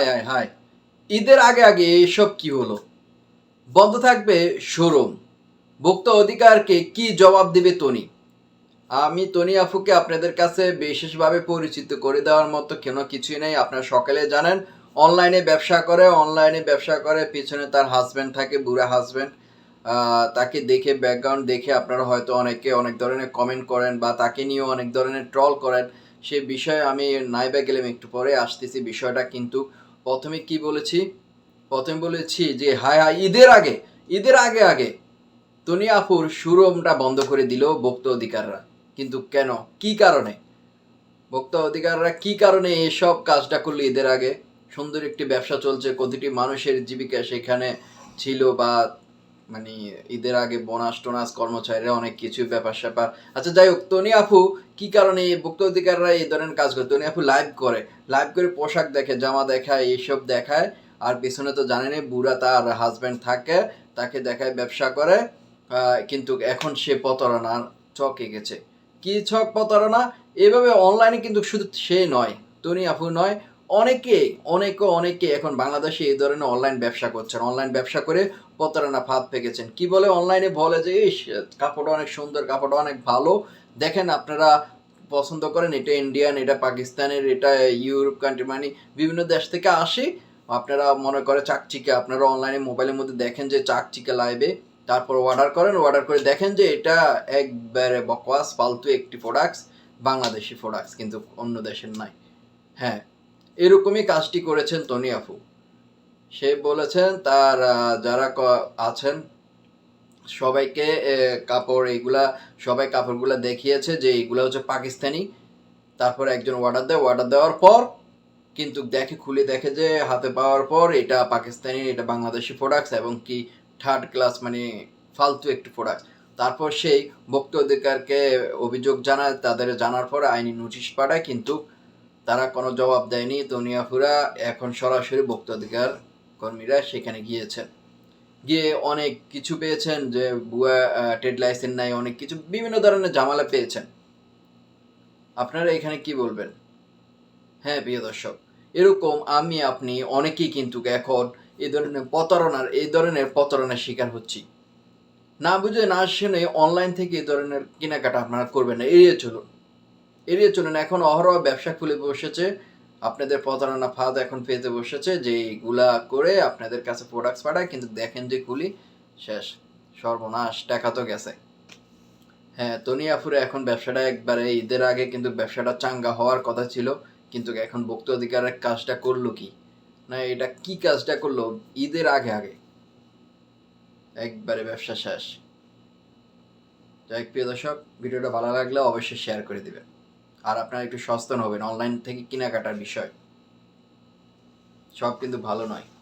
High high high. ঈদের আগে আগে এসব কি হলো? বন্ধ থাকবে শোরুম। ভোক্ত অধিকারকে কি জবাব দেবে তনি? আমি তনি আফুকে আপনাদের কাছে বিশেষভাবে পরিচিত করে দেওয়ার মতো কেন কিছুই নেই। আপনারা সকালে জানেন, অনলাইনে ব্যবসা করে, অনলাইনে ব্যবসা করে, পিছনে তার হাজব্যান্ড থাকে, বুড়া হাজব্যান্ড তাকে দেখে ব্যাকগ্রাউন্ড দেখে আপনারা হয়তো অনেকে অনেক ধরনের কমেন্ট করেন বা তাকে নিয়েও অনেক ধরনের ট্রল করেন। সে বিষয়ে আমি নাইবা গেলাম, একটু পরে আসতেছি বিষয়টা কিন্তু। প্রথমে কি বলেছি? প্রথমে বলেছি যে, হায় হায়, ঈদের আগে ঈদের আগে আগে তনিয়াফুর সুরমটা বন্ধ করে দিল ভক্ত অধিকাররা। কিন্তু কেন? কি কারণে? ভক্ত অধিকাররা কি কারণে এসব কাজটা করল ঈদের আগে? সুন্দর একটি ব্যবসা চলছে, প্রতিটি মানুষের জীবিকা সেখানে ছিল বা মানে ঈদের আগে বোনাস টোনাস কর্মচারীরা অনেক কিছু ব্যাপার স্যাপার। আচ্ছা যাই হোক, তনি আপু, কি কারণে এই ভোক্তা অধিকাররা এই ধরনের কাজ করে? তনি আপু লাইভ করে। লাইভ করে পোশাক দেখে, জামা দেখায়, এইসব দেখায়। আর পিছনে তো জানেনই, বুড়া তার হাজব্যান্ড থাকে, তাকে দেখায়, ব্যবসা করে। কিন্তু এখন সে প্রতারণার চকে গেছে। কি ছক প্রতারণা? এভাবে অনলাইনে কিন্তু শুধু সে নয়, তনি আপু নয়, অনেকে অনেকে অনেকে এখন বাংলাদেশে এই ধরনের অনলাইন ব্যবসা করছেন। অনলাইন ব্যবসা করে প্রতারণা ফাঁদ পেকেছেন। কি বলে? অনলাইনে বলে যে, ইস, কাপড়টা অনেক সুন্দর, কাপড়টা অনেক ভালো। দেখেন, আপনারা পছন্দ করেন, এটা ইন্ডিয়ান এটা পাকিস্তানের, এটা ইউরোপ কান্ট্রি মানে বিভিন্ন দেশ থেকে আসে। আপনারা মনে করে চাকচিকে, আপনারা অনলাইনে মোবাইলের মধ্যে দেখেন যে, চাকচিকে লাইবে তারপর অর্ডার করেন অর্ডার করে দেখেন যে, এটা একবারে বকওয়াস, ফালতু একটি প্রোডাক্টস বাংলাদেশি প্রোডাক্টস কিন্তু অন্য দেশের নাই। হ্যাঁ এরকমই কাজটি করেছেন তনি আফু সে বলেছেন, তার যারা আছেন, সবাইকে কাপড় এইগুলা সবাই কাপড়গুলা দেখিয়েছে যে এইগুলা হচ্ছে পাকিস্তানি। তারপর একজন অর্ডার দেয় অর্ডার দেওয়ার পর কিন্তু দেখে, খুলে দেখে যে হাতে পাওয়ার পর এটা পাকিস্তানি, এটা বাংলাদেশি প্রোডাক্টস এবং কি থার্ড ক্লাস মানে ফালতু একটি প্রোডাক্ট তারপর সেই ভোক্তা অধিকারকে অভিযোগ জানায়, তাদের জানার পর আইনি নোটিশ পাঠায়, কিন্তু তারা কোনো জবাব দেয়নি। তনিয়াফুরা এখন সরাসরি ভোক্তা অধিকার কর্মীরা সেখানে গিয়েছেন। গিয়ে অনেক কিছু পেয়েছেন যে বুয়া ট্রেড লাইসেন্স নাই, অনেক কিছু, বিভিন্ন ধরনের জামালা পেয়েছেন। আপনারা এখানে কি বলবেন? হ্যাঁ প্রিয় দর্শক, এরকম আমি, আপনি, অনেকেই কিন্তু এখন এই ধরনের প্রতারণার এই ধরনের প্রতারণার শিকার হচ্ছি। না বুঝে, না শুনে অনলাইন থেকে এই ধরনের কেনাকাটা আপনারা করবেন না। এড়িয়ে চলুন। এড়িয়ে চলুন, এখন অহরহ ব্যবসা খুলে বসেছে। আপনাদের প্রতারণা ফাঁদ এখন পেতে বসেছে যে এইগুলা করে আপনাদের কাছে প্রোডাক্টস পাঠায়, কিন্তু দেখেন যে খুলি শেষ, সর্বনাশ, টাকা তো গেছে। হ্যাঁ তনিয়াপুরে এখন ব্যবসাটা একবারে, ঈদের আগে কিন্তু ব্যবসাটা চাঙ্গা হওয়ার কথা ছিল, কিন্তু এখন ভক্ত অধিকারের কাজটা করল কি? না, এটা কি কাজটা করল? ঈদের আগে আগে। একবারে ব্যবসা শেষ। যাই প্রিয় দর্শক, ভিডিওটা ভালো লাগলে অবশ্যই শেয়ার করে দিবেন। আর আপনারা একটু সচেতন হবেন অনলাইন থেকে কেনাকাটার বিষয়। সব কিন্তু ভালো নয়।